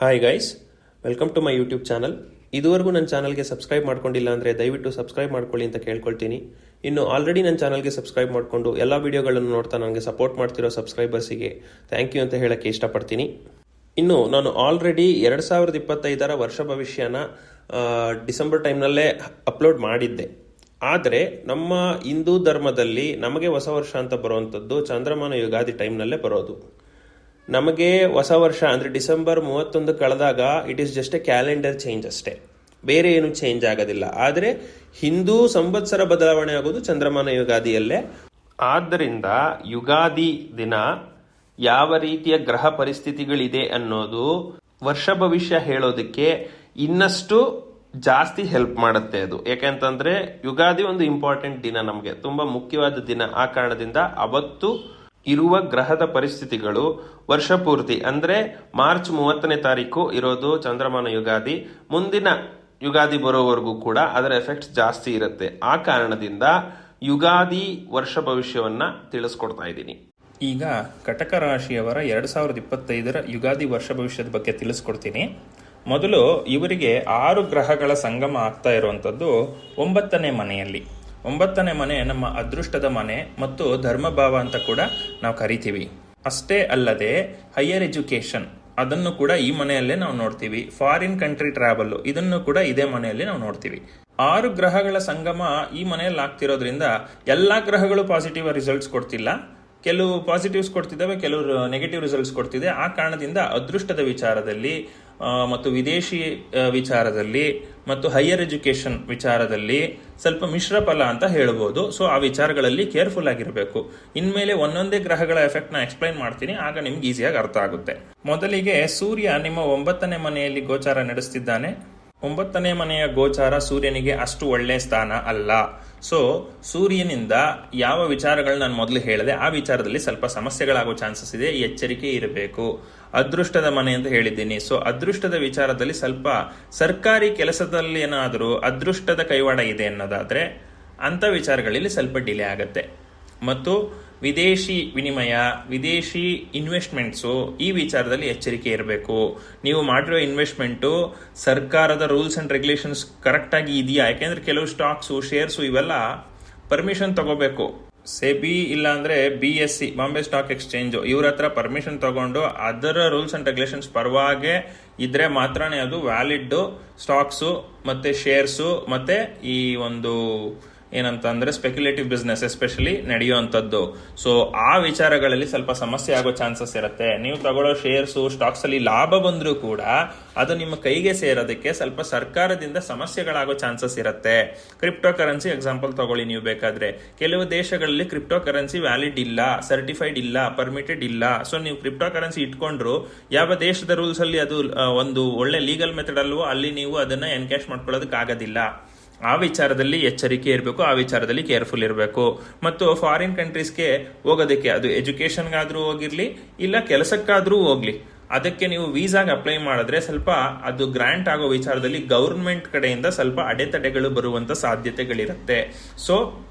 Hi guys welcome to my YouTube channel ಇದುವರೆಗೂ ನನ್ನ ಚಾನಲ್ಗೆ ಸಬ್ಸ್ಕ್ರೈಬ್ ಮಾಡ್ಕೊಂಡಿಲ್ಲ ಅಂದರೆ ದಯವಿಟ್ಟು ಸಬ್ಸ್ಕ್ರೈಬ್ ಮಾಡ್ಕೊಳ್ಳಿ ಅಂತ ಕೇಳ್ಕೊಳ್ತೀನಿ. ಇನ್ನು ಆಲ್ರೆಡಿ ನನ್ನ ಚಾನಲ್ಗೆ ಸಬ್ಸ್ಕ್ರೈಬ್ ಮಾಡಿಕೊಂಡು ಎಲ್ಲ ವೀಡಿಯೋಗಳನ್ನು ನೋಡ್ತಾ ನನಗೆ ಸಪೋರ್ಟ್ ಮಾಡ್ತಿರೋ ಸಬ್ಸ್ಕ್ರೈಬರ್ಸಿಗೆ ಥ್ಯಾಂಕ್ ಯು ಅಂತ ಹೇಳೋಕ್ಕೆ ಇಷ್ಟಪಡ್ತೀನಿ. ಇನ್ನು ನಾನು ಆಲ್ರೆಡಿ ಎರಡು ಸಾವಿರದ ಇಪ್ಪತ್ತೈದರ ವರ್ಷ ಭವಿಷ್ಯನ ಡಿಸೆಂಬರ್ ಟೈಮ್ನಲ್ಲೇ ಅಪ್ಲೋಡ್ ಮಾಡಿದ್ದೆ. ಆದರೆ ನಮ್ಮ ಹಿಂದೂ ಧರ್ಮದಲ್ಲಿ ನಮಗೆ ಹೊಸ ವರ್ಷ ಅಂತ ಬರುವಂಥದ್ದು ಚಂದ್ರಮಾನ ಯುಗಾದಿ ಟೈಮ್ನಲ್ಲೇ ಬರೋದು. ನಮಗೆ ಹೊಸ ವರ್ಷ ಅಂದರೆ ಡಿಸೆಂಬರ್ ಮೂವತ್ತೊಂದು ಕಳೆದಾಗ it is just a calendar change ಅಷ್ಟೇ. ಬೇರೆ ಏನು ಚೇಂಜ್ ಆಗೋದಿಲ್ಲ. ಆದರೆ ಹಿಂದೂ ಸಂವತ್ಸರ ಬದಲಾವಣೆ ಆಗೋದು ಚಂದ್ರಮಾನ ಯುಗಾದಿಯಲ್ಲೇ. ಆದ್ದರಿಂದ ಯುಗಾದಿ ದಿನ ಯಾವ ರೀತಿಯ ಗ್ರಹ ಪರಿಸ್ಥಿತಿಗಳಿದೆ ಅನ್ನೋದು ವರ್ಷ ಭವಿಷ್ಯ ಹೇಳೋದಕ್ಕೆ ಇನ್ನಷ್ಟು ಜಾಸ್ತಿ ಹೆಲ್ಪ್ ಮಾಡುತ್ತೆ ಅದು. ಯಾಕೆಂತಂದ್ರೆ ಯುಗಾದಿ ಒಂದು ಇಂಪಾರ್ಟೆಂಟ್ ದಿನ ನಮಗೆ. ತುಂಬಾ ಮುಖ್ಯವಾದ ದಿನ ಆ ಕಾರಣದಿಂದ ಅವತ್ತು ಇರುವ ಗ್ರಹದ ಪರಿಸ್ಥಿತಿಗಳು ವರ್ಷ ಪೂರ್ತಿ ಅಂದ್ರೆ ಮಾರ್ಚ್ ಮೂವತ್ತನೇ ತಾರೀಕು ಇರೋದು ಚಂದ್ರಮಾನ ಯುಗಾದಿ. ಮುಂದಿನ ಯುಗಾದಿ ಬರೋವರೆಗೂ ಕೂಡ ಅದರ ಎಫೆಕ್ಟ್ಸ್ ಜಾಸ್ತಿ ಇರುತ್ತೆ. ಆ ಕಾರಣದಿಂದ ಯುಗಾದಿ ವರ್ಷ ಭವಿಷ್ಯವನ್ನ ತಿಳಿಸ್ಕೊಡ್ತಾ ಇದ್ದೀನಿ. ಈಗ ಕಟಕ ರಾಶಿಯವರ ಎರಡು ಸಾವಿರದ ಇಪ್ಪತ್ತೈದರ ಯುಗಾದಿ ವರ್ಷ ಭವಿಷ್ಯದ ಬಗ್ಗೆ ತಿಳಿಸ್ಕೊಡ್ತೀನಿ. ಮೊದಲು ಇವರಿಗೆ ಆರು ಗ್ರಹಗಳ ಸಂಗಮ ಆಗ್ತಾ ಇರುವಂಥದ್ದು ಒಂಬತ್ತನೇ ಮನೆಯಲ್ಲಿ. ಒಂಬತ್ತನೇ ಮನೆ ನಮ್ಮ ಅದೃಷ್ಟದ ಮನೆ ಮತ್ತು ಧರ್ಮಭಾವ ಅಂತ ಕೂಡ ನಾವು ಕರಿತೀವಿ. ಅಷ್ಟೇ ಅಲ್ಲದೆ ಹೈಯರ್ ಎಜುಕೇಶನ್ ಅದನ್ನು ಕೂಡ ಈ ಮನೆಯಲ್ಲೇ ನಾವು ನೋಡ್ತೀವಿ. ಫಾರಿನ್ ಕಂಟ್ರಿ ಟ್ರಾವೆಲ್ ಇದನ್ನು ಕೂಡ ಇದೇ ಮನೆಯಲ್ಲಿ ನಾವು ನೋಡ್ತೀವಿ. ಆರು ಗ್ರಹಗಳ ಸಂಗಮ ಈ ಮನೆಯಲ್ಲಿ ಆಗ್ತಿರೋದ್ರಿಂದ ಎಲ್ಲಾ ಗ್ರಹಗಳು ಪಾಸಿಟಿವ್ ರಿಸಲ್ಟ್ಸ್ ಕೊಡ್ತಿಲ್ಲ. ಕೆಲವು ಪಾಸಿಟಿವ್ಸ್ ಕೊಡ್ತಿದ್ದಾವೆ ಕೆಲವರು ನೆಗೆಟಿವ್ ರಿಸಲ್ಟ್ಸ್ ಕೊಡ್ತಿದೆ. ಆ ಕಾರಣದಿಂದ ಅದೃಷ್ಟದ ವಿಚಾರದಲ್ಲಿ ಮತ್ತು ವಿದೇಶಿ ವಿಚಾರದಲ್ಲಿ ಮತ್ತು ಹೈಯರ್ ಎಜುಕೇಶನ್ ವಿಚಾರದಲ್ಲಿ ಸ್ವಲ್ಪ ಮಿಶ್ರ ಫಲ ಅಂತ ಹೇಳ್ಬೋದು. ಸೊ ಆ ವಿಚಾರಗಳಲ್ಲಿ ಕೇರ್ಫುಲ್ ಆಗಿರಬೇಕು. ಇನ್ಮೇಲೆ ಒಂದೊಂದೇ ಗ್ರಹಗಳ ಎಫೆಕ್ಟ್ನ ಎಕ್ಸ್ಪ್ಲೈನ್ ಮಾಡ್ತೀನಿ. ಆಗ ನಿಮ್ಗೆ ಈಸಿಯಾಗಿ ಅರ್ಥ ಆಗುತ್ತೆ. ಮೊದಲಿಗೆ ಸೂರ್ಯ ನಿಮ್ಮ ಒಂಬತ್ತನೇ ಮನೆಯಲ್ಲಿ ಗೋಚಾರ ನಡೆಸ್ತಿದ್ದಾನೆ. ಒಂಬತ್ತನೇ ಮನೆಯ ಗೋಚಾರ ಸೂರ್ಯನಿಗೆ ಅಷ್ಟು ಒಳ್ಳೆ ಸ್ಥಾನ ಅಲ್ಲ. ಸೊ ಸೂರ್ಯನಿಂದ ಯಾವ ವಿಚಾರಗಳು ನಾನು ಮೊದಲು ಹೇಳಿದೆ, ಆ ವಿಚಾರದಲ್ಲಿ ಸ್ವಲ್ಪ ಸಮಸ್ಯೆಗಳಾಗೋ ಚಾನ್ಸಸ್ ಇದೆ, ಎಚ್ಚರಿಕೆ ಇರಬೇಕು. ಅದೃಷ್ಟದ ಮನೆ ಅಂತ ಹೇಳಿದ್ದೀನಿ. ಸೊ ಅದೃಷ್ಟದ ವಿಚಾರದಲ್ಲಿ ಸ್ವಲ್ಪ ಸರ್ಕಾರಿ ಕೆಲಸದಲ್ಲಿ ಏನಾದರೂ ಅದೃಷ್ಟದ ಕೈವಾಡ ಇದೆ ಅನ್ನೋದಾದ್ರೆ ಅಂತ ವಿಚಾರಗಳಲ್ಲಿ ಸ್ವಲ್ಪ ಡಿಲೇ ಆಗುತ್ತೆ. ಮತ್ತು ವಿದೇಶಿ ವಿನಿಮಯ, ವಿದೇಶಿ ಇನ್ವೆಸ್ಟ್ಮೆಂಟ್ಸು ಈ ವಿಚಾರದಲ್ಲಿ ಎಚ್ಚರಿಕೆ ಇರಬೇಕು. ನೀವು ಮಾಡಿರೋ ಇನ್ವೆಸ್ಟ್ಮೆಂಟು ಸರ್ಕಾರದ ರೂಲ್ಸ್ ಅಂಡ್ ರೆಗ್ಯುಲೇಷನ್ಸ್ ಕರೆಕ್ಟಾಗಿ ಇದೆಯಾ? ಯಾಕೆಂದ್ರೆ ಕೆಲವು ಸ್ಟಾಕ್ಸು ಶೇರ್ಸು ಇವೆಲ್ಲ ಪರ್ಮಿಷನ್ ತಗೋಬೇಕು. ಸೆಬಿ ಇಲ್ಲ ಅಂದ್ರೆ B S E, Bombay stock exchange, ಇವ್ರ ಹತ್ರ ಪರ್ಮಿಷನ್ ತಗೊಂಡು ಅದರ ರೂಲ್ಸ್ ಅಂಡ್ ರೆಗ್ಯುಲೇಷನ್ಸ್ ಪರವಾಗಿ ಇದ್ರೆ ಮಾತ್ರನೇ ಅದು ವ್ಯಾಲಿಡ್ ಸ್ಟಾಕ್ಸು ಮತ್ತೆ ಶೇರ್ಸು ಮತ್ತೆ ಈ ಒಂದು ಏನಂತ ಅಂದ್ರೆ ಸ್ಪೆಕ್ಯುಲೇಟಿವ್ ಬಿಸ್ನೆಸ್ ಎಸ್ಪೆಷಲಿ ನಡೆಯುವಂಥದ್ದು. ಸೊ ಆ ವಿಚಾರಗಳಲ್ಲಿ ಸ್ವಲ್ಪ ಸಮಸ್ಯೆ ಆಗೋ ಚಾನ್ಸಸ್ ಇರುತ್ತೆ. ನೀವು ತಗೊಳ್ಳೋ ಶೇರ್ಸು ಸ್ಟಾಕ್ಸ್ ಅಲ್ಲಿ ಲಾಭ ಬಂದರೂ ಕೂಡ ಅದು ನಿಮ್ಮ ಕೈಗೆ ಸೇರೋದಕ್ಕೆ ಸ್ವಲ್ಪ ಸರ್ಕಾರದಿಂದ ಸಮಸ್ಯೆಗಳಾಗೋ ಚಾನ್ಸಸ್ ಇರುತ್ತೆ. ಕ್ರಿಪ್ಟೋ ಕರೆನ್ಸಿ ಎಕ್ಸಾಂಪಲ್ ತಗೊಳ್ಳಿ ನೀವು ಬೇಕಾದ್ರೆ. ಕೆಲವು ದೇಶಗಳಲ್ಲಿ ಕ್ರಿಪ್ಟೋ ಕರೆನ್ಸಿ ವ್ಯಾಲಿಡ್ ಇಲ್ಲ ಸರ್ಟಿಫೈಡ್ ಇಲ್ಲ ಪರ್ಮಿಟೆಡ್ ಇಲ್ಲ. ಸೊ ನೀವು ಕ್ರಿಪ್ಟೋ ಕರೆನ್ಸಿ ಇಟ್ಕೊಂಡ್ರು ಯಾವ ದೇಶದ ರೂಲ್ಸ್ ಅಲ್ಲಿ ಅದು ಒಂದು ಒಳ್ಳೆ ಲೀಗಲ್ ಮೆಥಡ್ ಅಲ್ವೋ ಅಲ್ಲಿ ನೀವು ಅದನ್ನ ಎನ್ಕ್ಯಾಶ್ ಮಾಡ್ಕೊಳ್ಳೋದಕ್ಕೆ ಆಗೋದಿಲ್ಲ ಆ ವಿಚಾರದಲ್ಲಿ ಎಚ್ಚರಿಕೆ ಇರಬೇಕು, ಆ ವಿಚಾರದಲ್ಲಿ ಕೇರ್ಫುಲ್ ಇರಬೇಕು. ಮತ್ತು ಫಾರಿನ್ ಕಂಟ್ರೀಸ್ಗೆ ಹೋಗೋದಕ್ಕೆ ಅದು ಎಜುಕೇಶನ್ಗಾದ್ರೂ ಹೋಗಿರಲಿ, ಇಲ್ಲ ಕೆಲಸಕ್ಕಾದ್ರೂ ಹೋಗ್ಲಿ. ಅದಕ್ಕೆ ನೀವು ವೀಸಾಗೆ ಅಪ್ಲೈ ಮಾಡಿದ್ರೆ ಸ್ವಲ್ಪ ಅದು ಗ್ರ್ಯಾಂಟ್ ಆಗೋ ವಿಚಾರದಲ್ಲಿ ಗೌರ್ಮೆಂಟ್ ಕಡೆಯಿಂದ ಸ್ವಲ್ಪ ಅಡೆತಡೆಗಳು ಬರುವಂತ ಸಾಧ್ಯತೆಗಳಿರುತ್ತೆ. ಸೊ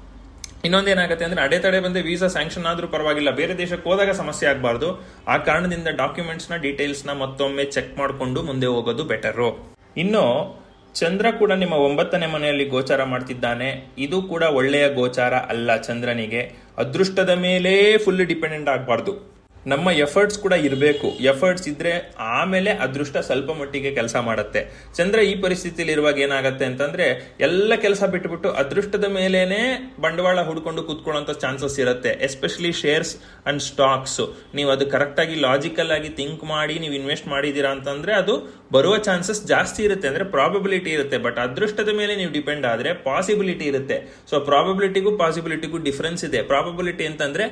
ಇನ್ನೊಂದೇನಾಗುತ್ತೆ ಅಂದ್ರೆ ಅಡೆತಡೆ ಬಂದ್ರೆ ವೀಸಾ ಸ್ಯಾಂಕ್ಷನ್ ಆದರೂ ಪರವಾಗಿಲ್ಲ. ಬೇರೆ ದೇಶಕ್ಕೆ ಹೋದಾಗ ಸಮಸ್ಯೆ ಆಗಬಾರ್ದು. ಆ ಕಾರಣದಿಂದ ಡಾಕ್ಯುಮೆಂಟ್ಸ್ನ ಡೀಟೇಲ್ಸ್ನ ಮತ್ತೊಮ್ಮೆ ಚೆಕ್ ಮಾಡಿಕೊಂಡು ಮುಂದೆ ಹೋಗೋದು ಬೆಟರು ಇನ್ನು ಚಂದ್ರ ಕೂಡ ನಿಮ್ಮ ಒಂಬತ್ತನೇ ಮನೆಯಲ್ಲಿ ಗೋಚಾರ ಮಾಡ್ತಿದ್ದಾನೆ. ಇದು ಕೂಡ ಒಳ್ಳೆಯ ಗೋಚಾರ ಅಲ್ಲ ಚಂದ್ರನಿಗೆ. ಅದೃಷ್ಟದ ಮೇಲೆ ಫುಲ್ ಡಿಪೆಂಡೆಂಟ್ ಆಗಬಾರ್ದು. ನಮ್ಮ ಎಫರ್ಟ್ಸ್ ಕೂಡ ಇರಬೇಕು. ಎಫರ್ಟ್ಸ್ ಇದ್ರೆ ಆಮೇಲೆ ಅದೃಷ್ಟ ಸ್ವಲ್ಪ ಮಟ್ಟಿಗೆ ಕೆಲಸ ಮಾಡುತ್ತೆ. ಚಂದ್ರ ಈ ಪರಿಸ್ಥಿತಿಯಲ್ಲಿ ಇರುವಾಗ ಏನಾಗುತ್ತೆ ಅಂತಂದ್ರೆ ಎಲ್ಲ ಕೆಲಸ ಬಿಟ್ಟುಬಿಟ್ಟು ಅದೃಷ್ಟದ ಮೇಲೇನೆ ಬಂಡವಾಳ ಹುಡ್ಕೊಂಡು ಕೂತ್ಕೊಳ್ಳೋಂಥ ಚಾನ್ಸಸ್ ಇರುತ್ತೆ. ಎಸ್ಪೆಷಲಿ ಶೇರ್ಸ್ ಅಂಡ್ ಸ್ಟಾಕ್ಸ್ ನೀವು ಅದು ಕರೆಕ್ಟ್ ಆಗಿ ಲಾಜಿಕಲ್ ಆಗಿ ಥಿಂಕ್ ಮಾಡಿ, ನೀವು ಇನ್ವೆಸ್ಟ್ ಮಾಡಿದೀರಾ ಅಂತಂದ್ರೆ ಅದು ಬರುವ ಚಾನ್ಸಸ್ ಜಾಸ್ತಿ ಇರುತ್ತೆ. ಅಂದ್ರೆ ಪ್ರಾಬಬಿಲಿಟಿ ಇರುತ್ತೆ. ಬಟ್ ಅದೃಷ್ಟದ ಮೇಲೆ ನೀವು ಡಿಪೆಂಡ್ ಆದ್ರೆ ಪಾಸಿಬಿಲಿಟಿ ಇರುತ್ತೆ. ಸೊ ಪ್ರಾಬಬಿಲಿಟಿಗೂ ಪಾಸಿಬಿಲಿಟಿಗೂ ಡಿಫರೆನ್ಸ್ ಇದೆ. ಪ್ರಾಬಬಿಲಿಟಿ ಅಂತಂದ್ರೆ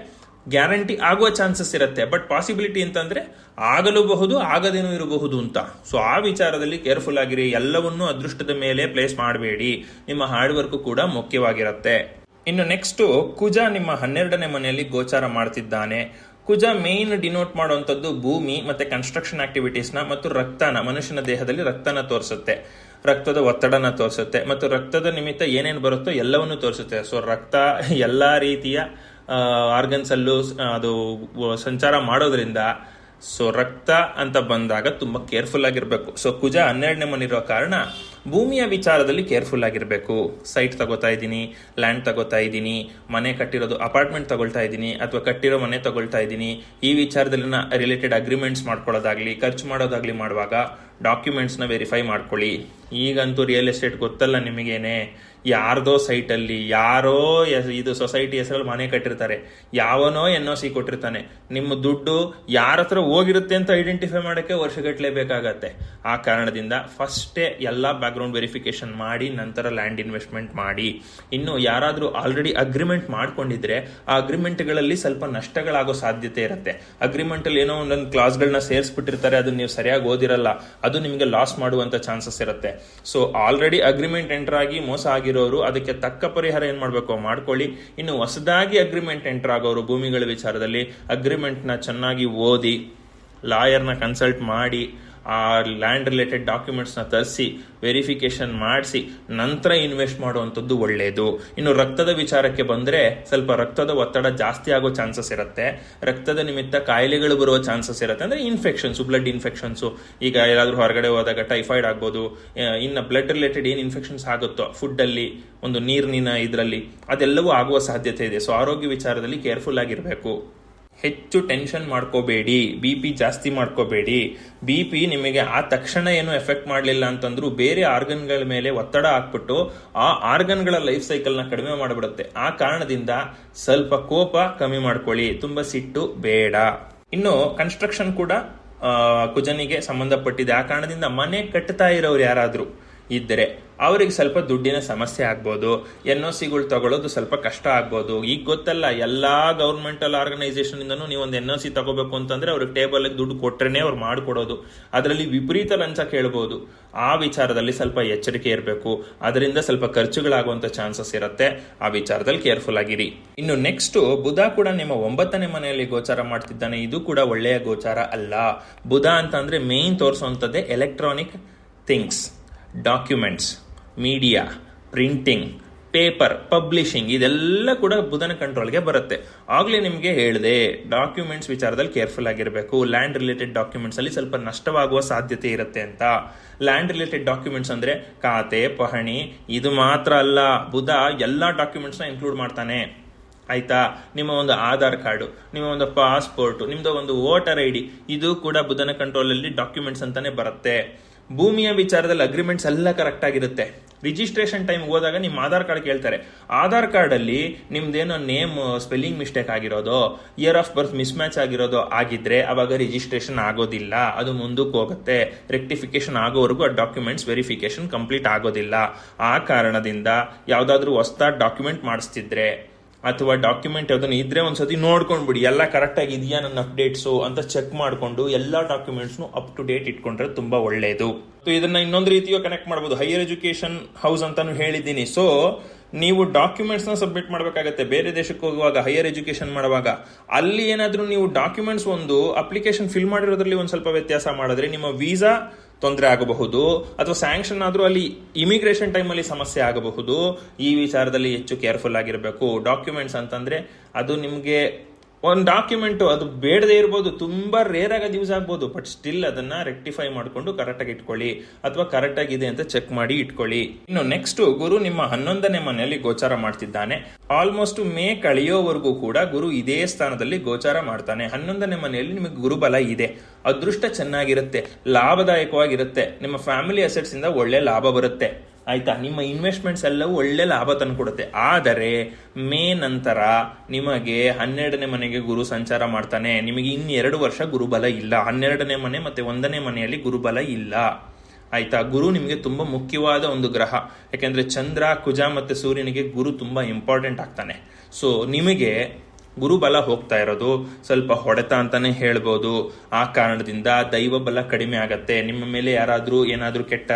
ಗ್ಯಾರಂಟಿ ಆಗುವ ಚಾನ್ಸಸ್ ಇರುತ್ತೆ. ಬಟ್ ಪಾಸಿಬಿಲಿಟಿ ಅಂತಂದ್ರೆ ಆಗಲೂಬಹುದು ಆಗದೇನೂ ಇರಬಹುದು ಅಂತ. ಸೊ ಆ ವಿಚಾರದಲ್ಲಿ ಕೇರ್ಫುಲ್ ಆಗಿರಿ. ಎಲ್ಲವನ್ನೂ ಅದೃಷ್ಟದ ಮೇಲೆ ಪ್ಲೇಸ್ ಮಾಡಬೇಡಿ. ನಿಮ್ಮ ಹಾರ್ಡ್ ವರ್ಕ್ ಕೂಡ ಮುಖ್ಯವಾಗಿರುತ್ತೆ. ಇನ್ನು ನೆಕ್ಸ್ಟ್ ಕುಜ ನಿಮ್ಮ ಹನ್ನೆರಡನೇ ಮನೆಯಲ್ಲಿ ಗೋಚಾರ ಮಾಡ್ತಿದ್ದಾನೆ. ಕುಜ ಮೇನ್ ಡಿನೋಟ್ ಮಾಡುವಂಥದ್ದು ಭೂಮಿ ಮತ್ತೆ ಕನ್ಸ್ಟ್ರಕ್ಷನ್ ಆಕ್ಟಿವಿಟೀಸ್ನ ಮತ್ತು ರಕ್ತನ, ಮನುಷ್ಯನ ದೇಹದಲ್ಲಿ ರಕ್ತನ ತೋರಿಸುತ್ತೆ. ರಕ್ತದ ಒತ್ತಡನ ತೋರಿಸುತ್ತೆ. ಮತ್ತು ರಕ್ತದ ನಿಮಿತ್ತ ಏನೇನು ಬರುತ್ತೋ ಎಲ್ಲವನ್ನು ತೋರಿಸುತ್ತೆ. ಸೊ ರಕ್ತ ಎಲ್ಲ ರೀತಿಯ ಆರ್ಗನ್ಸ್ ಅಲ್ಲೂ ಅದು ಸಂಚಾರ ಮಾಡೋದ್ರಿಂದ ಸೊ ರಕ್ತ ಅಂತ ಬಂದಾಗ ತುಂಬಾ ಕೇರ್ಫುಲ್ ಆಗಿರಬೇಕು. ಸೊ ಕುಜ ಹನ್ನೆರಡನೇ ಮನೆ ಇರೋ ಕಾರಣ ಭೂಮಿಯ ವಿಚಾರದಲ್ಲಿ ಕೇರ್ಫುಲ್ ಆಗಿರಬೇಕು. ಸೈಟ್ ತಗೋತಾ ಇದ್ದೀನಿ, ಲ್ಯಾಂಡ್ ತಗೋತಾ ಇದ್ದೀನಿ, ಮನೆ ಕಟ್ಟಿರೋದು ಅಪಾರ್ಟ್ಮೆಂಟ್ ತಗೊಳ್ತಾ ಇದ್ದೀನಿ ಅಥವಾ ಕಟ್ಟಿರೋ ಮನೆ ತಗೊಳ್ತಾ ಇದ್ದೀನಿ. ಈ ವಿಚಾರದಲ್ಲಿ ರಿಲೇಟೆಡ್ ಅಗ್ರಿಮೆಂಟ್ಸ್ ಮಾಡ್ಕೊಳ್ಳೋದಾಗ್ಲಿ, ಖರ್ಚು ಮಾಡೋದಾಗ್ಲಿ ಮಾಡುವಾಗ ಡಾಕ್ಯುಮೆಂಟ್ಸ್ನ ವೆರಿಫೈ ಮಾಡ್ಕೊಳ್ಳಿ. ಈಗಂತೂ ರಿಯಲ್ ಎಸ್ಟೇಟ್ ಗೊತ್ತಲ್ಲ ನಿಮಗೇನೆ. ಯಾರ್ದೋ ಸೈಟಲ್ಲಿ, ಯಾರೋ ಇದು ಸೊಸೈಟಿ ಹೆಸರಲ್ಲಿ ಮನೆ ಕಟ್ಟಿರ್ತಾರೆ. ಯಾವನೋ ಎನ್ ಒ ಸಿ ಕೊಟ್ಟಿರ್ತಾನೆ. ನಿಮ್ಮ ದುಡ್ಡು ಯಾರ ಹತ್ರ ಹೋಗಿರುತ್ತೆ ಅಂತ ಐಡೆಂಟಿಫೈ ಮಾಡೋಕ್ಕೆ ವರ್ಷಗಟ್ಟಲೆ ಬೇಕಾಗತ್ತೆ. ಆ ಕಾರಣದಿಂದ ಫಸ್ಟೇ ಎಲ್ಲ ಬ್ಯಾಕ್ಗ್ರೌಂಡ್ ವೆರಿಫಿಕೇಶನ್ ಮಾಡಿ, ನಂತರ ಲ್ಯಾಂಡ್ ಇನ್ವೆಸ್ಟ್ಮೆಂಟ್ ಮಾಡಿ. ಇನ್ನು ಯಾರಾದರೂ ಆಲ್ರೆಡಿ ಅಗ್ರಿಮೆಂಟ್ ಮಾಡ್ಕೊಂಡಿದ್ರೆ, ಆ ಅಗ್ರಿಮೆಂಟ್ಗಳಲ್ಲಿ ಸ್ವಲ್ಪ ನಷ್ಟಗಳಾಗೋ ಸಾಧ್ಯತೆ ಇರುತ್ತೆ. ಅಗ್ರಿಮೆಂಟಲ್ಲಿ ಏನೋ ಒಂದೊಂದು ಕ್ಲಾಸ್ಗಳನ್ನ ಸೇರಿಸ್ಬಿಟ್ಟಿರ್ತಾರೆ ಅದನ್ನ ನೀವು ಸರಿಯಾಗಿ ಓದಿರಲ್ಲ. ಅದು ನಿಮಗೆ ಲಾಸ್ ಮಾಡುವಂತ ಚಾನ್ಸಸ್ ಇರುತ್ತೆ. ಸೊ ಆಲ್ರೆಡಿ ಅಗ್ರಿಮೆಂಟ್ ಎಂಟರ್ ಆಗಿ ಮೋಸ ಆಗಿರೋರು ಅದಕ್ಕೆ ತಕ್ಕ ಪರಿಹಾರ ಏನ್ ಮಾಡಬೇಕು ಮಾಡ್ಕೊಳ್ಳಿ. ಇನ್ನು ಹೊಸದಾಗಿ ಅಗ್ರಿಮೆಂಟ್ ಎಂಟರ್ ಆಗೋರು ಭೂಮಿಗಳ ವಿಚಾರದಲ್ಲಿ ಅಗ್ರಿಮೆಂಟ್ನ ಚೆನ್ನಾಗಿ ಓದಿ ಲಾಯರ್ನ ಕನ್ಸಲ್ಟ್ ಮಾಡಿ ಆ ಲ್ಯಾಂಡ್ ರಿಲೇಟೆಡ್ ಡಾಕ್ಯುಮೆಂಟ್ಸ್ನ ತರಿಸಿ ವೆರಿಫಿಕೇಶನ್ ಮಾಡಿಸಿ, ನಂತರ ಇನ್ವೆಸ್ಟ್ ಮಾಡುವಂಥದ್ದು ಒಳ್ಳೆಯದು ಇನ್ನು ರಕ್ತದ ವಿಚಾರಕ್ಕೆ ಬಂದರೆ ಸ್ವಲ್ಪ ರಕ್ತದ ಒತ್ತಡ ಜಾಸ್ತಿ ಆಗೋ ಚಾನ್ಸಸ್ ಇರುತ್ತೆ. ರಕ್ತದ ನಿಮಿತ್ತ ಕಾಯಿಲೆಗಳು ಬರುವ ಚಾನ್ಸಸ್ ಇರುತ್ತೆ. ಅಂದರೆ ಇನ್ಫೆಕ್ಷನ್ಸು ಬ್ಲಡ್ ಇನ್ಫೆಕ್ಷನ್ಸು ಈಗ ಎಲ್ಲಾದರೂ ಹೊರಗಡೆ ಹೋದಾಗ ಟೈಫಾಯ್ಡ್ ಆಗ್ಬೋದು. ಇನ್ನು ಬ್ಲಡ್ ರಿಲೇಟೆಡ್ ಏನು ಇನ್ಫೆಕ್ಷನ್ಸ್ ಆಗುತ್ತೋ ಫುಡ್ಡಲ್ಲಿ ಒಂದು ನೀರಿನ ಇದರಲ್ಲಿ, ಅದೆಲ್ಲವೂ ಆಗುವ ಸಾಧ್ಯತೆ ಇದೆ. ಸೊ ಆರೋಗ್ಯ ವಿಚಾರದಲ್ಲಿ ಕೇರ್ಫುಲ್ ಆಗಿರಬೇಕು. ಹೆಚ್ಚು ಟೆನ್ಷನ್ ಮಾಡ್ಕೋಬೇಡಿ ಬಿ ಪಿ ಜಾಸ್ತಿ ಮಾಡ್ಕೋಬೇಡಿ. ಬಿ ಪಿ ನಿಮಗೆ ಆ ತಕ್ಷಣ ಏನು ಎಫೆಕ್ಟ್ ಮಾಡಲಿಲ್ಲ ಅಂತಂದ್ರೂ ಬೇರೆ ಆರ್ಗನ್ಗಳ ಮೇಲೆ ಒತ್ತಡ ಹಾಕ್ಬಿಟ್ಟು ಆ ಆರ್ಗನ್ಗಳ ಲೈಫ್ ಸೈಕಲ್ನ ಕಡಿಮೆ ಮಾಡಿಬಿಡುತ್ತೆ. ಆ ಕಾರಣದಿಂದ ಸ್ವಲ್ಪ ಕೋಪ ಕಮ್ಮಿ ಮಾಡ್ಕೊಳ್ಳಿ. ತುಂಬಾ ಸಿಟ್ಟು ಬೇಡ. ಇನ್ನು ಕನ್ಸ್ಟ್ರಕ್ಷನ್ ಕೂಡ ಕುಜನಿಗೆ ಸಂಬಂಧಪಟ್ಟಿದೆ. ಆ ಕಾರಣದಿಂದ ಮನೆ ಕಟ್ತಾ ಇರೋರು ಯಾರಾದರೂ ಇದ್ದರೆ ಅವರಿಗೆ ಸ್ವಲ್ಪ ದುಡ್ಡಿನ ಸಮಸ್ಯೆ ಆಗ್ಬೋದು ಎನ್ ಒ ಸಿಗಳು ತಗೊಳ್ಳೋದು ಸ್ವಲ್ಪ ಕಷ್ಟ ಆಗ್ಬೋದು. ಈಗ ಗೊತ್ತಲ್ಲ, ಎಲ್ಲಾ ಗೌರ್ಮೆಂಟಲ್ ಆರ್ಗನೈಸೇಷನ್ ಇಂದನು ನೀವು ಒಂದು ಎನ್ ಒ ಸಿ ತಗೋಬೇಕು ಅಂತಂದ್ರೆ ಅವ್ರಿಗೆ ಟೇಬಲ್ ದುಡ್ಡು ಕೊಟ್ರೇನೆ ಅವ್ರು ಮಾಡಿಕೊಡೋದು. ಅದರಲ್ಲಿ ವಿಪರೀತ ಲಂಚ ಕೇಳ್ಬೋದು. ಆ ವಿಚಾರದಲ್ಲಿ ಸ್ವಲ್ಪ ಎಚ್ಚರಿಕೆ ಇರಬೇಕು. ಅದರಿಂದ ಸ್ವಲ್ಪ ಖರ್ಚುಗಳಾಗುವಂಥ ಚಾನ್ಸಸ್ ಇರುತ್ತೆ. ಆ ವಿಚಾರದಲ್ಲಿ ಕೇರ್ಫುಲ್ ಆಗಿರಿ. ಇನ್ನು ನೆಕ್ಸ್ಟ್ ಬುಧ ಕೂಡ ನಿಮ್ಮ ಒಂಬತ್ತನೇ ಮನೆಯಲ್ಲಿ ಗೋಚಾರ ಮಾಡ್ತಿದ್ದಾನೆ. ಇದು ಕೂಡ ಒಳ್ಳೆಯ ಗೋಚಾರ ಅಲ್ಲ. ಬುಧ ಅಂತ main main ತೋರಿಸುವಂಥದ್ದೇ electronic things documents media printing paper publishing ಇದೆಲ್ಲ ಕೂಡ ಬುಧನ ಕಂಟ್ರೋಲ್ಗೆ ಬರುತ್ತೆ. ಆಗಲೇ ನಿಮಗೆ ಹೇಳಿದೆ ಡಾಕ್ಯುಮೆಂಟ್ಸ್ ವಿಚಾರದಲ್ಲಿ ಕೇರ್ಫುಲ್ ಆಗಿರಬೇಕು. ಲ್ಯಾಂಡ್ ರಿಲೇಟೆಡ್ ಡಾಕ್ಯುಮೆಂಟ್ಸ್ ಅಲ್ಲಿ ಸ್ವಲ್ಪ ನಷ್ಟವಾಗುವ ಸಾಧ್ಯತೆ ಇರುತ್ತೆ ಅಂತ. ಲ್ಯಾಂಡ್ ರಿಲೇಟೆಡ್ ಡಾಕ್ಯುಮೆಂಟ್ಸ್ ಅಂದ್ರೆ ಖಾತೆ, ಪಹಣಿ, ಇದು ಮಾತ್ರ ಅಲ್ಲ, ಬುಧ ಎಲ್ಲಾ ಡಾಕ್ಯುಮೆಂಟ್ಸ್ನ ಇನ್ಕ್ಲೂಡ್ ಮಾಡ್ತಾನೆ. ಆಯ್ತಾ? ನಿಮ್ಮ ಒಂದು ಆಧಾರ್ ಕಾರ್ಡು, ನಿಮ್ಮ ಒಂದು ಪಾಸ್ಪೋರ್ಟ್ ನಿಮ್ಮದು ಒಂದು ವೋಟರ್ ಐ ಡಿ ಇದು ಕೂಡ ಬುಧನ ಕಂಟ್ರೋಲ್ ಅಲ್ಲಿ ಡಾಕ್ಯುಮೆಂಟ್ಸ್ ಅಂತಾನೆ ಬರುತ್ತೆ. ಭೂಮಿಯ ವಿಚಾರದಲ್ಲಿ ಅಗ್ರಿಮೆಂಟ್ಸ್ ಎಲ್ಲ ಕರೆಕ್ಟ್ ಆಗಿರುತ್ತೆ. ರಿಜಿಸ್ಟ್ರೇಷನ್ ಟೈಮ್ ಹೋದಾಗ ನಿಮ್ಮ ಆಧಾರ್ ಕಾರ್ಡ್ ಕೇಳ್ತಾರೆ. ಆಧಾರ್ ಕಾರ್ಡ್ ಅಲ್ಲಿ ನಿಮ್ದೇನೋ ನೇಮ್ ಸ್ಪೆಲ್ಲಿಂಗ್ ಮಿಸ್ಟೇಕ್ ಆಗಿರೋದು year of birth mismatch ಆಗಿರೋದು ಆಗಿದ್ರೆ ಅವಾಗ ರಿಜಿಸ್ಟ್ರೇಷನ್ ಆಗೋದಿಲ್ಲ. ಅದು ಮುಂದಕ್ಕೆ ಹೋಗುತ್ತೆ. ರೆಕ್ಟಿಫಿಕೇಶನ್ ಆಗೋವರೆಗೂ ಆ ಡಾಕ್ಯುಮೆಂಟ್ಸ್ ವೆರಿಫಿಕೇಶನ್ ಕಂಪ್ಲೀಟ್ ಆಗೋದಿಲ್ಲ. ಆ ಕಾರಣದಿಂದ ಯಾವುದಾದ್ರೂ ಹೊಸ್ದಾದ ಡಾಕ್ಯುಮೆಂಟ್ ಮಾಡಿಸ್ತಿದ್ರೆ ಅಥವಾ ಡಾಕ್ಯುಮೆಂಟ್ ಯಾವ್ದನ್ನ ಇದ್ರೆ ಒಂದ್ಸತಿ ನೋಡ್ಕೊಂಡ್ಬಿಡಿ. ಎಲ್ಲ ಕರೆಕ್ಟ್ ಆಗಿ ಇದೆಯಾ ನನ್ನ ಅಪ್ಡೇಟ್ಸು ಅಂತ ಚೆಕ್ ಮಾಡಿಕೊಂಡು ಎಲ್ಲ ಡಾಕ್ಯುಮೆಂಟ್ಸ್ನು ಅಪ್ ಟು ಡೇಟ್ ಇಟ್ಕೊಂಡ್ರೆ ತುಂಬಾ ಒಳ್ಳೆಯದು So ಇದನ್ನ ಇನ್ನೊಂದು ರೀತಿಯೋ ಕನೆಕ್ಟ್ ಮಾಡ್ಬೋದು. ಹೈಯರ್ ಎಜುಕೇಶನ್ ಹೌಸ್ ಅಂತಾನು ಹೇಳಿದ್ದೀನಿ. ಸೊ ನೀವು ಡಾಕ್ಯುಮೆಂಟ್ಸ್ನ ಸಬ್ಮಿಟ್ ಮಾಡಬೇಕಾಗತ್ತೆ. ಬೇರೆ ದೇಶಕ್ಕೆ ಹೋಗುವಾಗ ಹೈಯರ್ ಎಜುಕೇಶನ್ ಮಾಡುವಾಗ. ಅಲ್ಲಿ ಏನಾದರೂ ನೀವು ಡಾಕ್ಯುಮೆಂಟ್ಸ್ ಒಂದು ಅಪ್ಲಿಕೇಶನ್ ಫಿಲ್ ಮಾಡಿರೋದ್ರಲ್ಲಿ ಒಂದು ಸ್ವಲ್ಪ ವ್ಯತ್ಯಾಸ ಮಾಡಿದ್ರೆ ನಿಮ್ಮ ವೀಸಾ ತೊಂದರೆ ಆಗಬಹುದು. ಅಥವಾ ಸ್ಯಾಂಕ್ಷನ್ ಆದ್ರೂ ಅಲ್ಲಿ ಇಮಿಗ್ರೇಷನ್ ಟೈಮಲ್ಲಿ ಸಮಸ್ಯೆ ಆಗಬಹುದು. ಈ ವಿಚಾರದಲ್ಲಿ ಹೆಚ್ಚು ಕೇರ್ಫುಲ್ ಆಗಿರಬೇಕು. ಡಾಕ್ಯುಮೆಂಟ್ಸ್ ಅಂತಂದ್ರೆ ಅದು ನಿಮಗೆ ಒಂದು ಡಾಕ್ಯುಮೆಂಟ್ ಅದು ಬೇಡದೇ ಇರ್ಬೋದು, ತುಂಬಾ ರೇರ್ ಆಗಿ ಯೂಸ್ ಆಗ್ಬೋದು ಬಟ್ ಸ್ಟಿಲ್ ಅದನ್ನ ರೆಕ್ಟಿಫೈ ಮಾಡಿಕೊಂಡು ಕರೆಕ್ಟಾಗಿ ಇಟ್ಕೊಳ್ಳಿ, ಅಥವಾ ಕರೆಕ್ಟಾಗಿದೆ ಅಂತ ಚೆಕ್ ಮಾಡಿ ಇಟ್ಕೊಳ್ಳಿ. ಇನ್ನು ನೆಕ್ಸ್ಟ್ ಗುರು ನಿಮ್ಮ ಹನ್ನೊಂದನೇ ಮನೆಯಲ್ಲಿ ಗೋಚಾರ ಮಾಡ್ತಿದ್ದಾನೆ. ಆಲ್ಮೋಸ್ಟ್ ಮೇ ಕಳೆಯೋವರೆಗೂ ಕೂಡ ಗುರು ಇದೇ ಸ್ಥಾನದಲ್ಲಿ ಗೋಚಾರ ಮಾಡ್ತಾನೆ. ಹನ್ನೊಂದನೇ ಮನೆಯಲ್ಲಿ ನಿಮಗೆ ಗುರುಬಲ ಇದೆ. ಅದೃಷ್ಟ ಚೆನ್ನಾಗಿರುತ್ತೆ, ಲಾಭದಾಯಕವಾಗಿರುತ್ತೆ. ನಿಮ್ಮ ಫ್ಯಾಮಿಲಿ ಅಸೆಟ್ಸಿಂದ ಒಳ್ಳೆ ಲಾಭ ಬರುತ್ತೆ. ಆಯ್ತಾ? ನಿಮ್ಮ ಇನ್ವೆಸ್ಟ್ಮೆಂಟ್ಸ್ ಎಲ್ಲವೂ ಒಳ್ಳೆ ಲಾಭ ತಂದುಕೊಡುತ್ತೆ ಆದರೆ, ಮೇ ನಂತರ ನಿಮಗೆ ಹನ್ನೆರಡನೇ ಮನೆಗೆ ಗುರು ಸಂಚಾರ ಮಾಡ್ತಾನೆ. ನಿಮಗೆ ಇನ್ನೆರಡು ವರ್ಷ ಗುರುಬಲ ಇಲ್ಲ. ಹನ್ನೆರಡನೇ ಮನೆ ಮತ್ತೆ ಒಂದನೇ ಮನೆಯಲ್ಲಿ ಗುರುಬಲ ಇಲ್ಲ. ಆಯ್ತಾ? ಗುರು ನಿಮಗೆ ತುಂಬಾ ಮುಖ್ಯವಾದ ಒಂದು ಗ್ರಹ. ಯಾಕೆಂದ್ರೆ ಚಂದ್ರ, ಕುಜ ಮತ್ತೆ ಸೂರ್ಯನಿಗೆ ಗುರು ತುಂಬಾ ಇಂಪಾರ್ಟೆಂಟ್ ಆಗ್ತಾನೆ. ಸೊ ನಿಮಗೆ ಗುರುಬಲ ಹೋಗ್ತಾ ಇರೋದು, ಸ್ವಲ್ಪ ಹೊಡೆತ ಅಂತಾನೆ ಹೇಳ್ಬೋದು. ಆ ಕಾರಣದಿಂದ ದೈವ ಬಲ ಕಡಿಮೆ ಆಗತ್ತೆ. ನಿಮ್ಮ ಮೇಲೆ ಯಾರಾದ್ರೂ ಏನಾದ್ರೂ ಕೆಟ್ಟ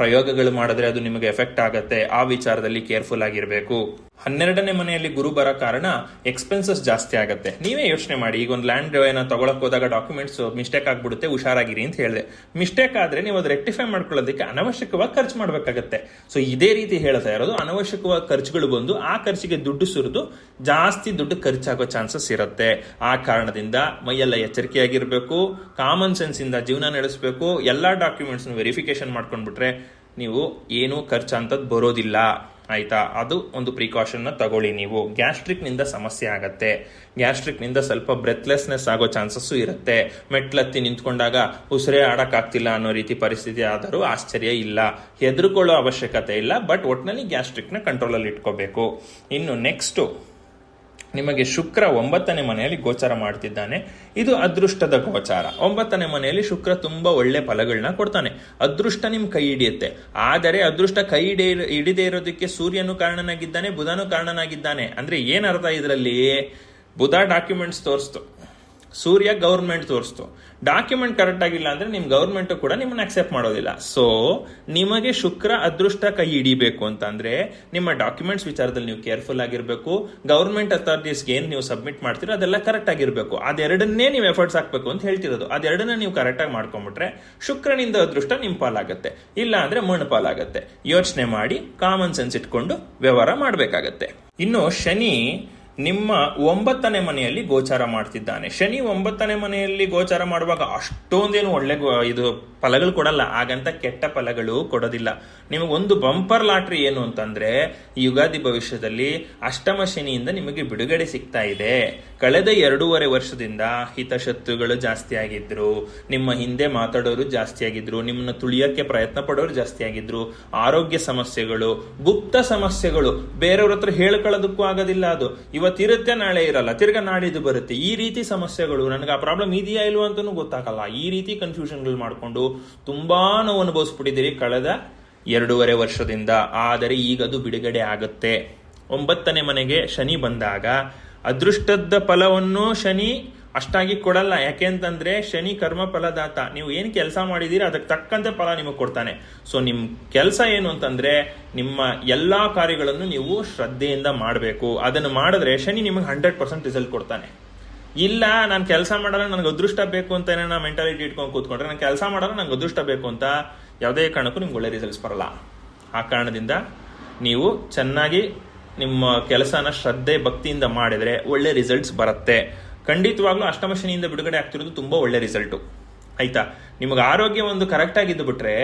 ಪ್ರಯೋಗಗಳು ಮಾಡಿದ್ರೆ ಅದು ನಿಮಗೆ ಎಫೆಕ್ಟ್ ಆಗತ್ತೆ. ಆ ವಿಚಾರದಲ್ಲಿ ಕೇರ್ಫುಲ್ ಆಗಿರಬೇಕು. ಹನ್ನೆರಡನೇ ಮನೆಯಲ್ಲಿ ಗುರು ಬರೋ ಕಾರಣ ಎಕ್ಸ್ಪೆನ್ಸಸ್ ಜಾಸ್ತಿ ಆಗುತ್ತೆ. ನೀವೇ ಯೋಚನೆ ಮಾಡಿ, ಈಗ ಒಂದು ಲ್ಯಾಂಡ್ ಏನೋ ತಗೊಳಕ್ ಹೋದಾಗ ಡಾಕ್ಯುಮೆಂಟ್ಸ್ ಮಿಸ್ಟೇಕ್ ಆಗ್ಬಿಡುತ್ತೆ, ಹುಷಾರಾಗಿರಿ ಅಂತ ಹೇಳಿದೆ. ಮಿಸ್ಟೇಕ್ ಆದ್ರೆ ನೀವು ಅದು ರೆಕ್ಟಿಫೈ ಮಾಡ್ಕೊಳ್ಳೋದಕ್ಕೆ ಅನವಶ್ಯಕವಾಗಿ ಖರ್ಚು ಮಾಡಬೇಕಾಗತ್ತೆ. ಸೊ ಇದೇ ರೀತಿ ಹೇಳ್ತಾ ಇರೋದು, ಅನವಶ್ಯಕವಾಗಿ ಖರ್ಚುಗಳು ಬಂದು ಆ ಖರ್ಚಿಗೆ ದುಡ್ಡು ಸುರಿದು ಜಾಸ್ತಿ ದುಡ್ಡು ಖರ್ಚಾಗೋ ಚಾನ್ಸಸ್ ಇರುತ್ತೆ. ಆ ಕಾರಣದಿಂದ ಮೈಯೆಲ್ಲ ಎಚ್ಚರಿಕೆಯಾಗಿರಬೇಕು. ಕಾಮನ್ ಸೆನ್ಸ್ ಇಂದ ಜೀವನ ನಡೆಸಬೇಕು. ಎಲ್ಲಾ ಡಾಕ್ಯುಮೆಂಟ್ಸ್ ವೆರಿಫಿಕೇಶನ್ ಮಾಡ್ಕೊಂಡ್ಬಿಟ್ರೆ ನೀವು ಏನು ಖರ್ಚು ಬರೋದಿಲ್ಲ. ಆಯ್ತಾ? ಅದು ಒಂದು ಪ್ರಿಕಾಷನ್ ತಗೊಳ್ಳಿ ನೀವು. ಗ್ಯಾಸ್ಟ್ರಿಕ್ನಿಂದ ಸಮಸ್ಯೆ ಆಗತ್ತೆ. ಗ್ಯಾಸ್ಟ್ರಿಕ್ನಿಂದ ಸ್ವಲ್ಪ ಬ್ರೆತ್ಲೆಸ್ನೆಸ್ ಆಗೋ ಚಾನ್ಸಸ್ ಇರುತ್ತೆ. ಮೆಟ್ಲತ್ತಿ ನಿಂತ್ಕೊಂಡಾಗ ಉಸಿರೇ ಆಡೋಕ್ಕಾಗ್ತಿಲ್ಲ ಅನ್ನೋ ರೀತಿ ಪರಿಸ್ಥಿತಿ ಆದರೂ ಆಶ್ಚರ್ಯ ಇಲ್ಲ. ಹೆದರ್ಕೊಳ್ಳೋ ಅವಶ್ಯಕತೆ ಇಲ್ಲ ಬಟ್ ಒಟ್ನಲ್ಲಿ ಗ್ಯಾಸ್ಟ್ರಿಕ್ನ ಕಂಟ್ರೋಲ್ ಅಲ್ಲಿ ಇಟ್ಕೋಬೇಕು. ಇನ್ನು ನೆಕ್ಸ್ಟ್ ನಿಮಗೆ ಶುಕ್ರ ಒಂಬತ್ತನೇ ಮನೆಯಲ್ಲಿ ಗೋಚಾರ ಮಾಡ್ತಿದ್ದಾನೆ. ಇದು ಅದೃಷ್ಟದ ಗೋಚಾರ. ಒಂಬತ್ತನೇ ಮನೆಯಲ್ಲಿ ಶುಕ್ರ ತುಂಬಾ ಒಳ್ಳೆ ಫಲಗಳನ್ನ ಕೊಡ್ತಾನೆ. ಅದೃಷ್ಟ ನಿಮ್ ಕೈ ಹಿಡಿಯುತ್ತೆ. ಆದರೆ ಅದೃಷ್ಟ ಕೈ ಹಿಡಿಯ ಹಿಡಿದೇ ಇರೋದಕ್ಕೆ ಸೂರ್ಯನು ಕಾರಣನಾಗಿದ್ದಾನೆ, ಬುಧನು ಕಾರಣನಾಗಿದ್ದಾನೆ. ಅಂದ್ರೆ ಏನರ್ಥ ಇದರಲ್ಲಿ? ಬುಧ ಡಾಕ್ಯುಮೆಂಟ್ಸ್ ತೋರಿಸ್ತು. ಸೂರ್ಯ ಗೌರ್ಮೆಂಟ್ ತೋರಿಸ್ತು. ಡಾಕ್ಯುಮೆಂಟ್ ಕರೆಕ್ಟ್ ಆಗಿಲ್ಲ ಅಂದ್ರೆ ನಿಮ್ ಗೌರ್ಮೆಂಟ್ ಕೂಡ ನಿಮ್ಮನ್ನ ಅಕ್ಸೆಪ್ಟ್ ಮಾಡೋದಿಲ್ಲ. ಸೊ ನಿಮಗೆ ಶುಕ್ರ ಅದೃಷ್ಟ ಕೈ ಹಿಡಿಬೇಕು ಅಂತಂದ್ರೆ ನಿಮ್ಮ ಡಾಕ್ಯುಮೆಂಟ್ಸ್ ವಿಚಾರದಲ್ಲಿ ನೀವು ಕೇರ್ಫುಲ್ ಆಗಿರ್ಬೇಕು. ಗೌರ್ಮೆಂಟ್ ಅಥಾರಿಟೀಸ್ಗೆ ಏನ್ ನೀವು ಸಬ್ಮಿಟ್ ಮಾಡ್ತೀರೋ ಅದೆಲ್ಲ ಕರೆಕ್ಟ್ ಆಗಿರ್ಬೇಕು. ಅದೆರಡನ್ನೇ ನೀವು ಎಫರ್ಟ್ಸ್ ಹಾಕ್ಬೇಕು ಅಂತ ಹೇಳ್ತಿರೋದು. ಅದೆರಡನ್ನ ನೀವು ಕರೆಕ್ಟ್ ಆಗಿ ಮಾಡ್ಕೊಂಡ್ಬಿಟ್ರೆ ಶುಕ್ರನಿಂದ ಅದೃಷ್ಟ ನಿಮ್ ಪಾಲಾಗತ್ತೆ. ಇಲ್ಲ ಅಂದ್ರೆ ಮಣ್ಣು ಪಾಲಾಗತ್ತೆ. ಯೋಚನೆ ಮಾಡಿ ಕಾಮನ್ ಸೆನ್ಸ್ ಇಟ್ಕೊಂಡು ವ್ಯವಹಾರ ಮಾಡಬೇಕಾಗತ್ತೆ. ಇನ್ನು ಶನಿ ನಿಮ್ಮ ಒಂಬತ್ತನೇ ಮನೆಯಲ್ಲಿ ಗೋಚಾರ ಮಾಡ್ತಿದ್ದಾನೆ. ಶನಿ ಒಂಬತ್ತನೇ ಮನೆಯಲ್ಲಿ ಗೋಚಾರ ಮಾಡುವಾಗ ಅಷ್ಟೊಂದೇನು ಒಳ್ಳೆ ಇದು ಫಲಗಳು ಕೊಡಲ್ಲ. ಹಾಗಂತ ಕೆಟ್ಟ ಫಲಗಳು ಕೊಡೋದಿಲ್ಲ. ನಿಮಗೆ ಒಂದು ಬಂಪರ್ ಲಾಟ್ರಿ ಏನು ಅಂತಂದ್ರೆ ಯುಗಾದಿ ಭವಿಷ್ಯದಲ್ಲಿ ಅಷ್ಟಮ ಶನಿಯಿಂದ ನಿಮಗೆ ಬಿಡುಗಡೆ ಸಿಗ್ತಾ ಇದೆ. ಕಳೆದ ಎರಡೂವರೆ ವರ್ಷದಿಂದ ಹಿತಶತ್ರುಗಳು ಜಾಸ್ತಿ ಆಗಿದ್ರು, ನಿಮ್ಮ ಹಿಂದೆ ಮಾತಾಡೋರು ಜಾಸ್ತಿ ಆಗಿದ್ರು, ನಿಮ್ಮನ್ನ ತುಳಿಯೋಕ್ಕೆ ಪ್ರಯತ್ನ ಪಡೋರು ಜಾಸ್ತಿ ಆಗಿದ್ರು, ಆರೋಗ್ಯ ಸಮಸ್ಯೆಗಳು, ಗುಪ್ತ ಸಮಸ್ಯೆಗಳು, ಬೇರೆಯವ್ರ ಹತ್ರ ಹೇಳ್ಕೊಳ್ಳೋದಕ್ಕೂ ಆಗೋದಿಲ್ಲ ಅದು. ಇವತ್ತಿರುತ್ತೆ ನಾಳೆ ಇರಲ್ಲ. ತಿರ್ಗಾ ನಾಡಿದ್ದು ಬರುತ್ತೆ. ಈ ರೀತಿ ಸಮಸ್ಯೆಗಳು, ನನಗೆ ಆ ಪ್ರಾಬ್ಲಮ್ ಇದೆಯಾ ಇಲ್ವಾ ಅಂತಾನೂ ಗೊತ್ತಾಗಲ್ಲ. ಈ ರೀತಿ ಕನ್ಫ್ಯೂಷನ್ಗಳು ಮಾಡ್ಕೊಂಡು ತುಂಬಾ ನೋವು ಅನುಭವಿಸ್ಬಿಟ್ಟಿದ್ದೀರಿ ಕಳೆದ ಎರಡೂವರೆ ವರ್ಷದಿಂದ. ಆದರೆ ಈಗ ಅದು ಬಿಡುಗಡೆ ಆಗುತ್ತೆ. ಒಂಬತ್ತನೇ ಮನೆಗೆ ಶನಿ ಬಂದಾಗ ಅದೃಷ್ಟದ ಫಲವನ್ನು ಶನಿ ಅಷ್ಟಾಗಿ ಕೊಡಲ್ಲ. ಯಾಕೆ ಅಂತಂದ್ರೆ ಶನಿ ಕರ್ಮ ಫಲದಾತ. ನೀವು ಏನು ಕೆಲಸ ಮಾಡಿದೀರಿ ಅದಕ್ಕೆ ತಕ್ಕಂತೆ ಫಲ ನಿಮಗೆ ಕೊಡ್ತಾನೆ. ಸೊ ನಿಮ್ ಕೆಲಸ ಏನು ಅಂತಂದ್ರೆ ನಿಮ್ಮ ಎಲ್ಲಾ ಕಾರ್ಯಗಳನ್ನು ನೀವು ಶ್ರದ್ಧೆಯಿಂದ ಮಾಡಬೇಕು. ಅದನ್ನು ಮಾಡಿದ್ರೆ ಶನಿ ನಿಮಗೆ ಹಂಡ್ರೆಡ್ ಪರ್ಸೆಂಟ್ ರಿಸಲ್ಟ್ ಕೊಡ್ತಾನೆ. ಇಲ್ಲ, ನಾನು ಕೆಲಸ ಮಾಡಲ್ಲ, ನನಗೆ ಅದೃಷ್ಟ ಬೇಕು ಅಂತ ಏನೋ ಮೆಂಟಾಲಿಟಿ ಇಟ್ಕೊಂಡು ಕೂತ್ಕೊಂಡ್ರೆ, ನಾನು ಕೆಲಸ ಮಾಡಲ್ಲ, ನಂಗೆ ಅದೃಷ್ಟ ಬೇಕು ಅಂತ ಯಾವುದೇ ಕಾರಣಕ್ಕೂ ನಿಮ್ಗೆ ಒಳ್ಳೆ ರಿಸಲ್ಟ್ಸ್ ಬರಲ್ಲ. ಆ ಕಾರಣದಿಂದ ನೀವು ಚೆನ್ನಾಗಿ ನಿಮ್ಮ ಕೆಲಸನ ಶ್ರದ್ಧೆ, ಭಕ್ತಿಯಿಂದ ಮಾಡಿದರೆ ಒಳ್ಳೆ ರಿಸಲ್ಟ್ಸ್ ಬರುತ್ತೆ. ಖಂಡಿತವಾಗ್ಲೂ ಅಷ್ಟಮ ಶನಿಯಿಂದ ಬಿಡುಗಡೆ ಆಗ್ತಿರೋದು ತುಂಬಾ ಒಳ್ಳೆ ರಿಸಲ್ಟು ಆಯ್ತಾ? ನಿಮಗೆ ಆರೋಗ್ಯ ಒಂದು ಕರೆಕ್ಟ್ ಆಗಿದ್ದು ಬಿಟ್ರೆ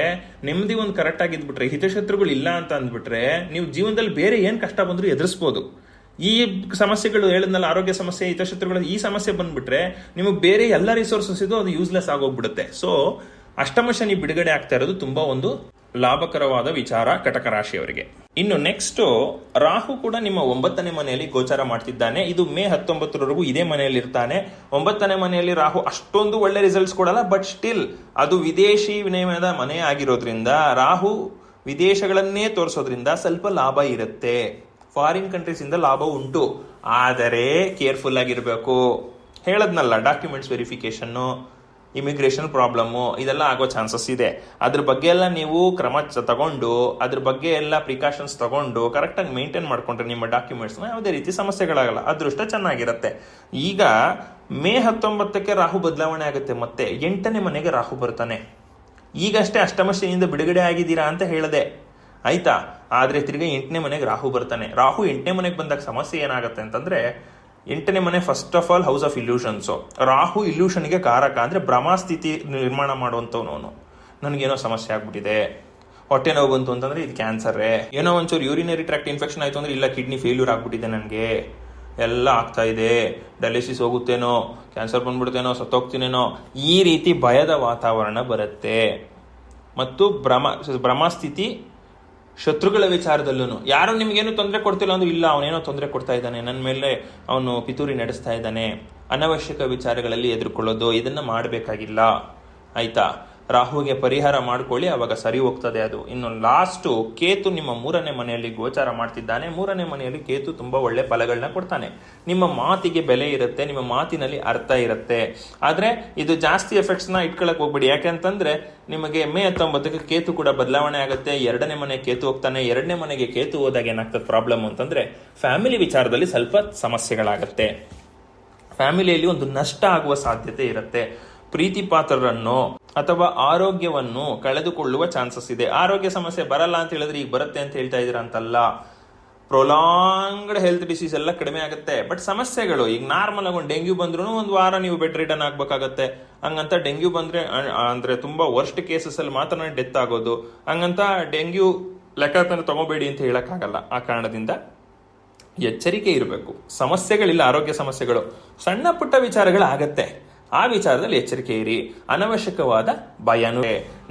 ನೆಮ್ಮದಿ ಒಂದು ಕರೆಕ್ಟ್ ಆಗಿದ್ದು ಬಿಟ್ರೆ ಹಿತಶತ್ರುಗಳು ಇಲ್ಲ ಅಂತ ಅಂದ್ಬಿಟ್ರೆ, ನೀವು ಜೀವನದಲ್ಲಿ ಬೇರೆ ಏನು ಕಷ್ಟ ಬಂದರೂ ಎದುರಿಸ್ಬೋದು. ಈ ಸಮಸ್ಯೆಗಳು ಹೇಳಿದ್ನಲ್ಲ, ಆರೋಗ್ಯ ಸಮಸ್ಯೆ, ಹಿತಶತ್ರುಗಳು ಈ ಸಮಸ್ಯೆ ಬಂದ್ಬಿಟ್ರೆ ನಿಮಗೆ ಬೇರೆ ಎಲ್ಲ ರಿಸೋರ್ಸಸ್ ಇದು ಅದು ಯೂಸ್ಲೆಸ್ ಆಗೋಗ್ಬಿಡುತ್ತೆ. ಸೊ ಅಷ್ಟಮ ಶನಿ ಬಿಡುಗಡೆ ಆಗ್ತಾ ಇರೋದು ತುಂಬಾ ಒಂದು ಲಾಭಕರವಾದ ವಿಚಾರ ಕಟಕ ರಾಶಿಯವರಿಗೆ. ಇನ್ನು ನೆಕ್ಸ್ಟ್ ರಾಹು ಕೂಡ ನಿಮ್ಮ ಒಂಬತ್ತನೇ ಮನೆಯಲ್ಲಿ ಗೋಚಾರ ಮಾಡ್ತಿದ್ದಾನೆ. ಇದು ಮೇ ಹತ್ತೊಂಬತ್ತರವರೆಗೂ ಇದೇ ಮನೆಯಲ್ಲಿ ಇರ್ತಾನೆ. ಒಂಬತ್ತನೇ ಮನೆಯಲ್ಲಿ ರಾಹು ಅಷ್ಟೊಂದು ಒಳ್ಳೆ ರಿಸಲ್ಟ್ಸ್ ಕೊಡಲ್ಲ ಬಟ್ ಸ್ಟಿಲ್ ಅದು ವಿದೇಶಿ ವಿನಿಮಯದ ಮನೆ ಆಗಿರೋದ್ರಿಂದ ರಾಹು ವಿದೇಶಗಳನ್ನೇ ತೋರಿಸೋದ್ರಿಂದ ಸ್ವಲ್ಪ ಲಾಭ ಇರುತ್ತೆ. ಫಾರಿನ್ ಕಂಟ್ರೀಸ್ ಇಂದ ಲಾಭ ಉಂಟು. ಆದರೆ ಕೇರ್ಫುಲ್ ಆಗಿರಬೇಕು. ಹೇಳದ್ನಲ್ಲ ಡಾಕ್ಯುಮೆಂಟ್ಸ್ ವೆರಿಫಿಕೇಶನ್ನು ಇಮಿಗ್ರೇಷನ್ ಪ್ರಾಬ್ಲಮ್ಮು ಇದೆಲ್ಲ ಆಗೋ ಚಾನ್ಸಸ್ ಇದೆ. ಅದ್ರ ಬಗ್ಗೆ ಎಲ್ಲ ನೀವು ಕ್ರಮ ತಗೊಂಡು, ಅದ್ರ ಬಗ್ಗೆ ಎಲ್ಲ ಪ್ರಿಕಾಷನ್ಸ್ ತಗೊಂಡು ಕರೆಕ್ಟಾಗಿ ಮೇಂಟೈನ್ ಮಾಡ್ಕೊಂಡ್ರೆ ನಿಮ್ಮ ಡಾಕ್ಯುಮೆಂಟ್ಸ್ನ ಯಾವುದೇ ರೀತಿ ಸಮಸ್ಯೆಗಳಾಗಲ್ಲ. ಅದೃಷ್ಟ ಚೆನ್ನಾಗಿರುತ್ತೆ. ಈಗ ಮೇ ಹತ್ತೊಂಬತ್ತಕ್ಕೆ ರಾಹು ಬದಲಾವಣೆ ಆಗುತ್ತೆ. ಮತ್ತೆ ಎಂಟನೇ ಮನೆಗೆ ರಾಹು ಬರ್ತಾನೆ. ಈಗಷ್ಟೇ ಅಷ್ಟಮ ಶನಿಯಿಂದ ಬಿಡುಗಡೆ ಆಗಿದ್ದೀರಾ ಅಂತ ಹೇಳಿದೆ. ಆಯ್ತಾ? ಆದ್ರೆ ತಿರ್ಗಿ ಎಂಟನೇ ಮನೆಗೆ ರಾಹು ಬರ್ತಾನೆ. ರಾಹು ಎಂಟನೇ ಮನೆಗೆ ಬಂದಾಗ ಸಮಸ್ಯೆ ಏನಾಗುತ್ತೆ ಅಂತಂದ್ರೆ, ಎಂಟನೇ ಮನೆ first of all house of illusions Rahu ಇಲ್ಯೂಷನ್ಗೆ ಕಾರಕ ಅಂದ್ರೆ ಭ್ರಮಾಸ್ಥಿತಿ ನಿರ್ಮಾಣ ಮಾಡುವಂತವನು ಅವನು. ನನಗೇನೋ ಸಮಸ್ಯೆ ಆಗ್ಬಿಟ್ಟಿದೆ. ಹೊಟ್ಟೆ ನೋವು ಬಂತು ಅಂತಂದ್ರೆ ಇದು ಕ್ಯಾನ್ಸರೇ ಏನೋ ಒಂಚೂರು ಯೂರಿನರಿ ಟ್ರ್ಯಾಕ್ಟ್ ಇನ್ಫೆಕ್ಷನ್ ಆಯ್ತು ಅಂದರೆ ಇಲ್ಲ ಕಿಡ್ನಿ ಫೇಲ್ಯೂರ್ ಆಗ್ಬಿಟ್ಟಿದೆ ನನಗೆ. ಎಲ್ಲ ಆಗ್ತಾ ಇದೆ. ಡಯಾಲಿಸಿಸ್ ಹೋಗುತ್ತೇನೋ ಕ್ಯಾನ್ಸರ್ ಬಂದ್ಬಿಡ್ತೇನೋ, ಸತ್ತೋಗ್ತೀನೇನೋ, ಈ ರೀತಿ ಭಯದ ವಾತಾವರಣ ಬರುತ್ತೆ. ಮತ್ತು ಭ್ರಮ, ಭ್ರಮಸ್ಥಿತಿ ಶತ್ರುಗಳ ವಿಚಾರದಲ್ಲೂ ಯಾರು ನಿಮ್ಗೇನು ತೊಂದರೆ ಕೊಡ್ತಿಲ್ಲ ಅಂದ್ರೆ ಇಲ್ಲ, ಅವನೇನೋ ತೊಂದರೆ ಕೊಡ್ತಾ ಇದ್ದಾನೆ ನನ್ನ ಮೇಲೆ ಅವನು ಪಿತೂರಿ ನಡೆಸ್ತಾ ಇದ್ದಾನೆ. ಅನವಶ್ಯಕ ವಿಚಾರಗಳಲ್ಲಿ ಎದುರುಕೊಳ್ಳೋದು, ಇದನ್ನ ಮಾಡಬೇಕಾಗಿಲ್ಲ. ಆಯ್ತಾ? ರಾಹುವಿಗೆ ಪರಿಹಾರ ಮಾಡ್ಕೊಳ್ಳಿ, ಅವಾಗ ಸರಿ ಹೋಗ್ತದೆ ಅದು. ಇನ್ನು ಲಾಸ್ಟು ಕೇತು ನಿಮ್ಮ ಮೂರನೇ ಮನೆಯಲ್ಲಿ ಗೋಚಾರ ಮಾಡ್ತಿದ್ದಾನೆ. ಮೂರನೇ ಮನೆಯಲ್ಲಿ ಕೇತು ತುಂಬಾ ಒಳ್ಳೆ ಫಲಗಳನ್ನ ಕೊಡ್ತಾನೆ. ನಿಮ್ಮ ಮಾತಿಗೆ ಬೆಲೆ ಇರುತ್ತೆ, ನಿಮ್ಮ ಮಾತಿನಲ್ಲಿ ಅರ್ಥ ಇರುತ್ತೆ. ಆದ್ರೆ ಇದು ಜಾಸ್ತಿ ಎಫೆಕ್ಟ್ಸ್ನ ಇಟ್ಕೊಳಕ್ ಹೋಗ್ಬೇಡಿ. ಯಾಕೆಂತಂದ್ರೆ ನಿಮಗೆ ಮೇ ಹತ್ತೊಂಬತ್ತಕ್ಕೆ ಕೇತು ಕೂಡ ಬದಲಾವಣೆ ಆಗುತ್ತೆ. ಎರಡನೇ ಮನೆ ಕೇತು ಹೋಗ್ತಾನೆ. ಎರಡನೇ ಮನೆಗೆ ಕೇತು ಹೋದಾಗ ಏನಾಗ್ತದೆ ಪ್ರಾಬ್ಲಮ್ ಅಂತಂದ್ರೆ ಫ್ಯಾಮಿಲಿ ವಿಚಾರದಲ್ಲಿ ಸ್ವಲ್ಪ ಸಮಸ್ಯೆಗಳಾಗತ್ತೆ. ಫ್ಯಾಮಿಲಿಯಲ್ಲಿ ಒಂದು ನಷ್ಟ ಆಗುವ ಸಾಧ್ಯತೆ ಇರುತ್ತೆ. ಪ್ರೀತಿ ಪಾತ್ರರನ್ನು ಅಥವಾ ಆರೋಗ್ಯವನ್ನು ಕಳೆದುಕೊಳ್ಳುವ ಚಾನ್ಸಸ್ ಇದೆ. ಆರೋಗ್ಯ ಸಮಸ್ಯೆ ಬರಲ್ಲ ಅಂತ ಹೇಳಿದ್ರೆ ಈಗ ಬರುತ್ತೆ ಅಂತ ಹೇಳ್ತಾ ಇದೀರ ಅಂತಲ್ಲ. ಪ್ರೊಲಾಂಗ್ಡ್ ಹೆಲ್ತ್ ಡಿಸೀಸ್ ಎಲ್ಲ ಕಡಿಮೆ ಆಗುತ್ತೆ. ಬಟ್ ಸಮಸ್ಯೆಗಳು, ಈಗ ನಾರ್ಮಲ್ ಆಗಿ ಡೆಂಗ್ಯೂ ಬಂದ್ರೂ ಒಂದು ವಾರ ನೀವು ಬೆಡ್ ರಿಟರ್ನ್ ಆಗ್ಬೇಕಾಗತ್ತೆ. ಹಂಗಂತ ಡೆಂಗ್ಯೂ ಬಂದ್ರೆ ಅಂದ್ರೆ ತುಂಬಾ ವರ್ಸ್ಟ್ ಕೇಸಸ್ ಅಲ್ಲಿ ಮಾತ್ರ ಡೆತ್ ಆಗೋದು. ಹಂಗಂತ ಡೆಂಗ್ಯೂ ಲೆಕ್ಕ ತಗೋಬೇಡಿ ಅಂತ ಹೇಳಕ್ಕಾಗಲ್ಲ. ಆ ಕಾರಣದಿಂದ ಎಚ್ಚರಿಕೆ ಇರಬೇಕು. ಸಮಸ್ಯೆಗಳಿಲ್ಲ, ಆರೋಗ್ಯ ಸಮಸ್ಯೆಗಳು. ಸಣ್ಣ ಪುಟ್ಟ ವಿಚಾರಗಳು ಆಗತ್ತೆ ಆ ವಿಚಾರದಲ್ಲಿ ಎಚ್ಚರಿಕೆ ಇರಿ. ಅನವಶ್ಯಕವಾದ ಭಯನೂ.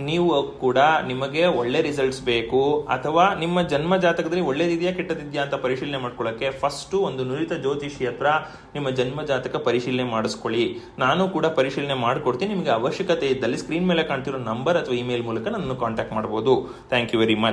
ನೀವು ಕೂಡ ನಿಮಗೆ ಒಳ್ಳೆ ರಿಸಲ್ಟ್ಸ್ ಬೇಕು ಅಥವಾ ನಿಮ್ಮ ಜನ್ಮ ಜಾತಕದಲ್ಲಿ ಒಳ್ಳೇದಿದೆಯಾ ಕೆಟ್ಟದಿದೆಯಾ ಅಂತ ಪರಿಶೀಲನೆ ಮಾಡ್ಕೊಳ್ಳೋಕೆ ಫಸ್ಟ್ ಒಂದು ನುರಿತ ಜ್ಯೋತಿಷಿ ಹತ್ರ ನಿಮ್ಮ ಜನ್ಮ ಜಾತಕ ಪರಿಶೀಲನೆ ಮಾಡಿಸ್ಕೊಳ್ಳಿ. ನಾನು ಕೂಡ ಪರಿಶೀಲನೆ ಮಾಡಿಕೊಡ್ತೀನಿ. ನಿಮಗೆ ಅವಶ್ಯಕತೆ ಇದ್ದಲ್ಲಿ ಸ್ಕ್ರೀನ್ ಮೇಲೆ ಕಾಣ್ತಿರೋ ನಂಬರ್ ಅಥವಾ ಇಮೇಲ್ ಮೂಲಕ ನನ್ನನ್ನು ಕಾಂಟ್ಯಾಕ್ಟ್ ಮಾಡಬಹುದು ಥ್ಯಾಂಕ್ ಯು ವೆರಿ ಮಚ್